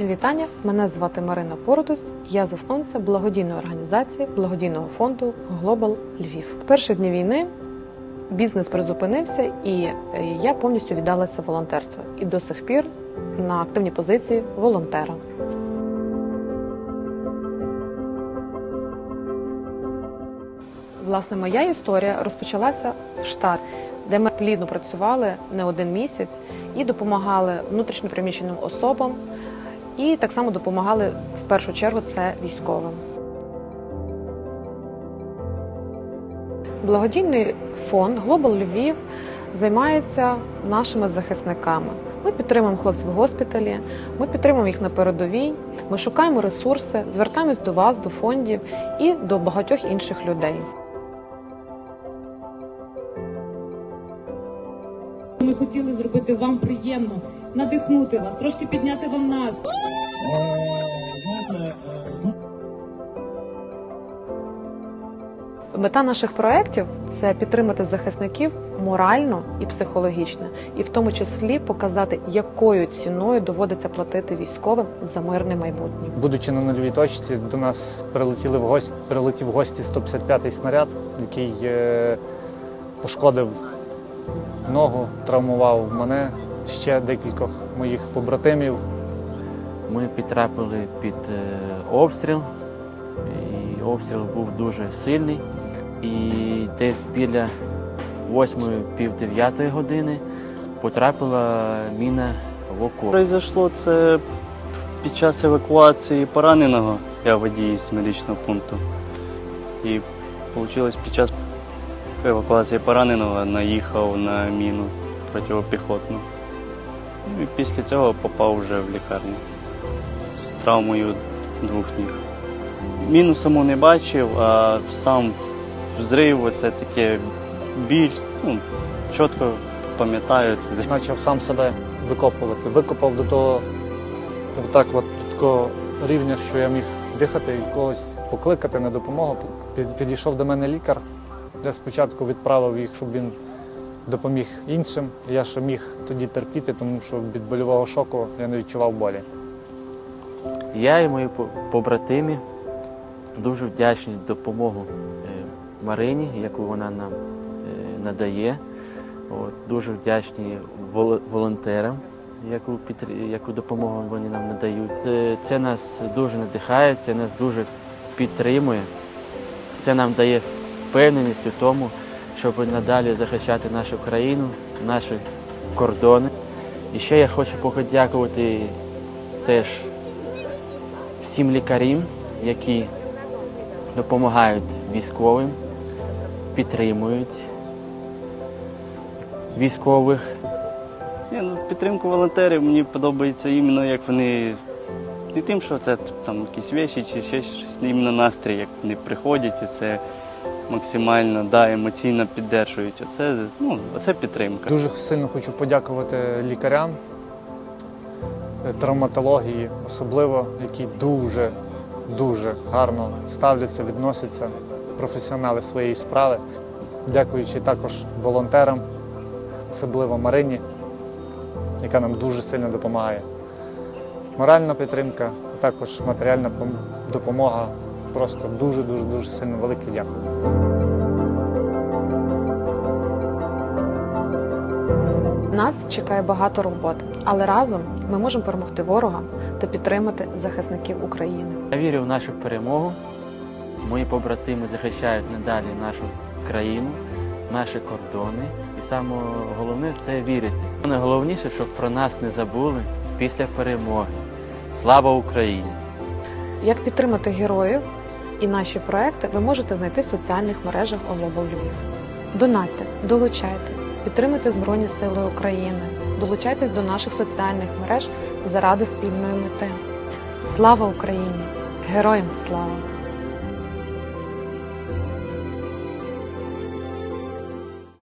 Всім вітання! Мене звати Марина Породус. Я засновниця благодійної організації благодійного фонду Глобал Львів. З перших днів війни бізнес призупинився, і е, я повністю віддалася волонтерству. І до сих пір на активній позиції волонтера. Власне, моя історія розпочалася в штат, де ми плідно працювали не один місяць і допомагали внутрішньопереміщеним особам, і так само допомагали в першу чергу це військовим. Благодійний фонд Глобал Львів займається нашими захисниками. Ми підтримуємо хлопців в госпіталі, ми підтримуємо їх на передовій, ми шукаємо ресурси, звертаємось до вас, до фондів і до багатьох інших людей. Ми хотіли зробити вам приємно, надихнути вас, трошки підняти вам настрій. Мета наших проєктів – це підтримати захисників морально і психологічно, і в тому числі показати, якою ціною доводиться платити військовим за мирне майбутнє. Будучи на нульовій точці, до нас прилетіли в гості, прилетів в гості 155-й снаряд, який е, пошкодив ногу, травмував мене, ще декількох моїх побратимів. Ми потрапили під е, обстріл, і обстріл був дуже сильний. І десь біля 8 дев'ятої години потрапила міна в окоп. Произошло це під час евакуації пораненого. Я водій з медичного пункту. І вийшло під час евакуації пораненого наїхав на міну протипіхотну. Ну, І після цього попав вже в лікарню з травмою двох ніг. Міну саму не бачив, а сам взрив це таке біль. Ну, чітко пам'ятаю це. Почав сам себе викопувати. Викопав до того так от такого рівня, що я міг дихати і когось покликати на допомогу. Підійшов до мене лікар. Я спочатку відправив їх, щоб він допоміг іншим. Я ще міг тоді терпіти, тому що від больового шоку я не відчував болі. Я і мої побратими дуже вдячні допомогу е, Марині, яку вона нам е, надає. От, дуже вдячні волонтерам, яку, яку допомогу вони нам надають. Це, це нас дуже надихає, це нас дуже підтримує. Це нам дає впевненість у тому, щоб надалі захищати нашу країну, наші кордони. І ще я хочу подякувати теж всім лікарям, які допомагають військовим, підтримують військових. Ні, ну, підтримку волонтерів мені подобається іменно, як вони не тим, що це там якісь вещі чи ще щось, іменно настрій, як вони приходять, і це максимально да, емоційно піддержують. Оце, ну, оце підтримка. Дуже сильно хочу подякувати лікарям, е, травматології, особливо, які дуже, дуже гарно ставляться, відносяться, професіонали своєї справи. Дякуючи також волонтерам, особливо Марині, яка нам дуже сильно допомагає. Моральна підтримка, а також матеріальна допомога. Просто дуже, дуже, дуже сильно велике дякую. Нас чекає багато роботи, але разом ми можемо перемогти ворога та підтримати захисників України. Я вірю в нашу перемогу. Мої побратими захищають надалі нашу країну, наші кордони. І саме головне це вірити. Найголовніше, щоб про нас не забули після перемоги. Слава Україні! Як підтримати героїв і наші проекти ви можете знайти в соціальних мережах Global Львів. Донатьте, долучайтесь, підтримуйте Збройні Сили України, долучайтесь до наших соціальних мереж заради спільної мети. Слава Україні! Героям слава!